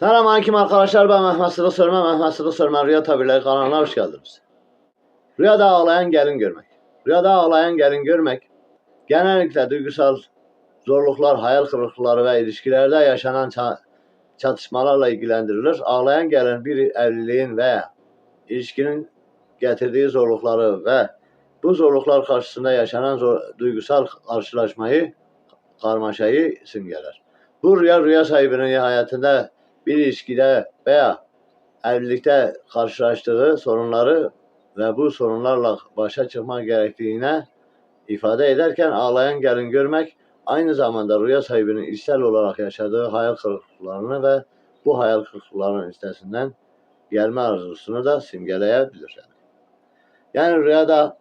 Selamünaleyküm arkadaşlar ben Mehmet Sıdık Sörmen. Mehmet Sıdık Sörmen Rüya Tabirleri kanalına hoş geldiniz. Rüyada ağlayan gelin görmek. Rüyada ağlayan gelin görmek genellikle duygusal zorluklar, hayal kırıklıkları ve ilişkilerde yaşanan ça- çatışmalarla ilgilendirilir. Ağlayan gelin bir evliliğin veya ilişkinin getirdiği zorlukları ve bu zorluklar karşısında yaşanan zor- duygusal karşılaşmayı, karmaşayı simgeler. Bu rüya rüya sahibinin hayatında bir ilişkide veya evlilikte karşılaştığı sorunları ve bu sorunlarla başa çıkmak gerektiğine ifade ederken ağlayan gelin görmek aynı zamanda rüya sahibinin içsel olarak yaşadığı hayal kırıklıklarını ve bu hayal kırıklıklarının üstesinden gelme arzusunu da simgeleyebilir. Yani, yani rüyada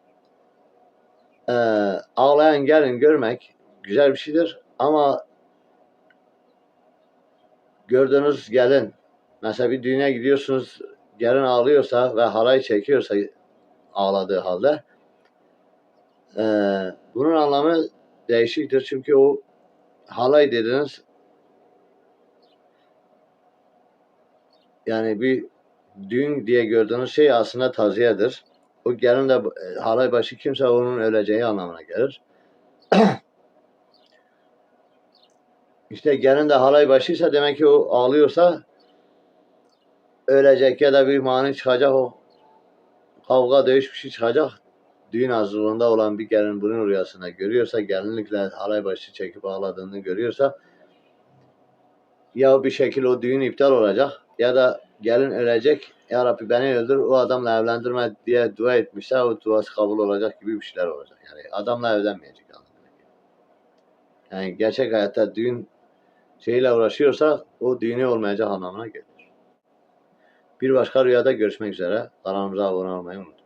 eee, ağlayan gelin görmek güzel bir şeydir ama gördüğünüz gelin mesela bir düğüne gidiyorsunuz gelin ağlıyorsa ve halay çekiyorsa ağladığı halde eee, bunun anlamı değişiktir çünkü o halay dediniz yani bir düğün diye gördüğünüz şey aslında taziyedir. O gelin de e, halay başı kimse onun öleceği anlamına gelir. İşte gelin de halay başıysa demek ki o ağlıyorsa ölecek ya da bir mani çıkacak o kavga dövüş bir şey çıkacak. Düğün hazırlığında olan bir gelin bunun rüyasında görüyorsa gelinlikle halay başı çekip ağladığını görüyorsa ya bir şekilde o düğün iptal olacak ya da gelin ölecek ya Rabbi beni öldür o adamla evlendirme diye dua etmişse o duası kabul olacak gibi bir şeyler olacak. Yani adamla evlenmeyecek anlamına. Yani gerçek hayatta düğün şeyle uğraşıyorsa o düğünü olmayacak anlamına gelir. Bir başka rüyada görüşmek üzere. Kanalımıza abone olmayı unutmayın.